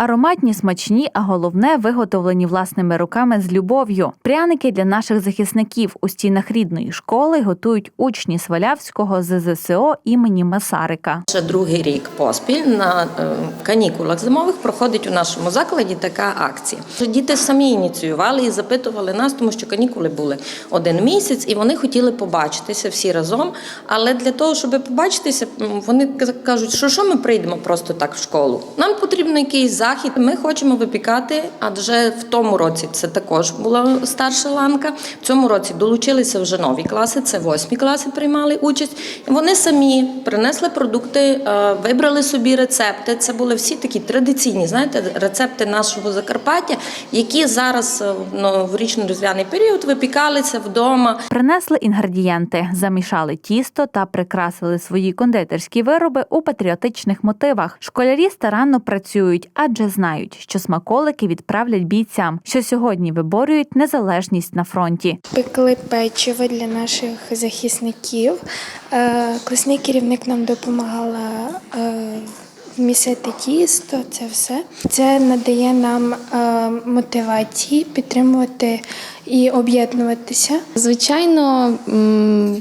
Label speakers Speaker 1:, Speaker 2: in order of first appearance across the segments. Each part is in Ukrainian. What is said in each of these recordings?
Speaker 1: Ароматні, смачні, а головне виготовлені власними руками з любов'ю. Пряники для наших захисників у стінах рідної школи готують учні Свалявського ЗЗСО імені Масарика.
Speaker 2: Вже другий рік поспіль на е, канікулах зимових проходить у нашому закладі така акція. Діти самі ініціювали і запитували нас, тому що канікули були один місяць, і вони хотіли побачитися всі разом. Але для того, щоб побачитися, вони кажуть, що що ми прийдемо просто так в школу. Нам потрібен якийсь захід. Ми хочемо випікати, адже в тому році це також була старша ланка. В цьому році долучилися вже нові класи. Це восьмі класи приймали участь. Вони самі принесли продукти, е, вибрали собі рецепти. Це були всі такі традиційні, знаєте, рецепти нашого Закарпаття, які зараз е, в новорічно-різдвяний період випікалися вдома.
Speaker 1: Принесли інгредієнти, замішали тісто та прикрасили свої кондитерські вироби у патріотичних мотивах. Школярі старанно працюють, адже знають, що смаколики відправлять бійцям, що сьогодні виборюють незалежність на фронті.
Speaker 3: Пекли печиво для наших захисників. Е, Класний керівник нам допомагала е, вмісити тісто, це все. Це надає нам е, мотивації підтримувати і об'єднуватися.
Speaker 4: Звичайно,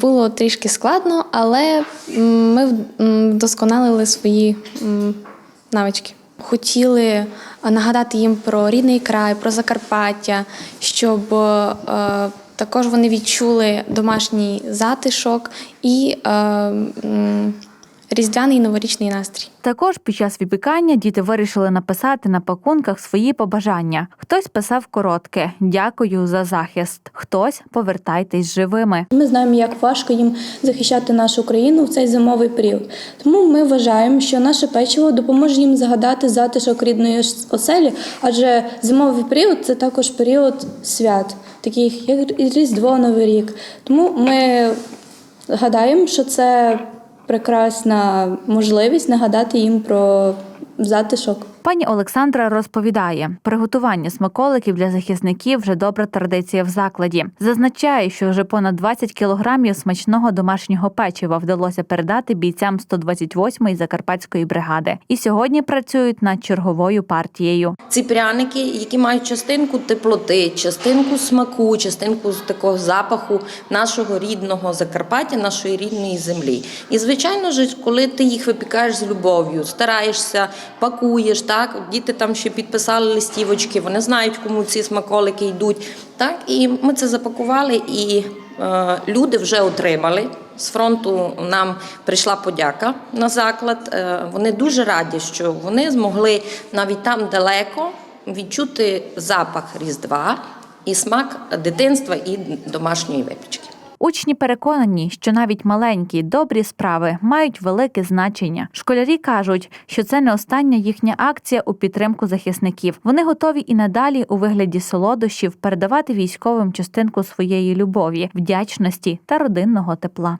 Speaker 4: було трішки складно, але ми вдосконалили свої навички. Хотіли нагадати їм про рідний край, про Закарпаття, щоб е, також вони відчули домашній затишок і е, різдвяний і новорічний настрій.
Speaker 1: Також під час випікання діти вирішили написати на пакунках свої побажання. Хтось писав коротке Дякую за захист. Хтось повертайтесь живими.
Speaker 5: Ми знаємо, як важко їм захищати нашу країну в цей зимовий період. Тому ми вважаємо, що наше печиво допоможе їм згадати затишок рідної оселі, адже зимовий період це також період свят, таких як Різдво, Новий рік. Тому ми гадаємо, що це прекрасна можливість нагадати їм про затишок.
Speaker 1: Пані Олександра розповідає, приготування смаколиків для захисників вже добра традиція в закладі. Зазначає, що вже понад 20 кілограмів смачного домашнього печива вдалося передати бійцям 128-ї закарпатської бригади. І сьогодні працюють над черговою партією.
Speaker 2: Ці пряники, які мають частинку теплоти, частинку смаку, частинку такого запаху нашого рідного Закарпаття, нашої рідної землі. І звичайно ж, коли ти їх випікаєш з любов'ю, стараєшся, пакуєш, так діти там ще підписали листівочки, вони знають, кому ці смаколики йдуть. Так, і ми це запакували, і е, люди вже отримали. З фронту нам прийшла подяка на заклад. Е, Вони дуже раді, що вони змогли навіть там далеко відчути запах Різдва і смак дитинства і домашньої випічки.
Speaker 1: Учні переконані, що навіть маленькі добрі справи мають велике значення. Школярі кажуть, що це не остання їхня акція у підтримку захисників. Вони готові і надалі у вигляді солодощів передавати військовим частинку своєї любові, вдячності та родинного тепла.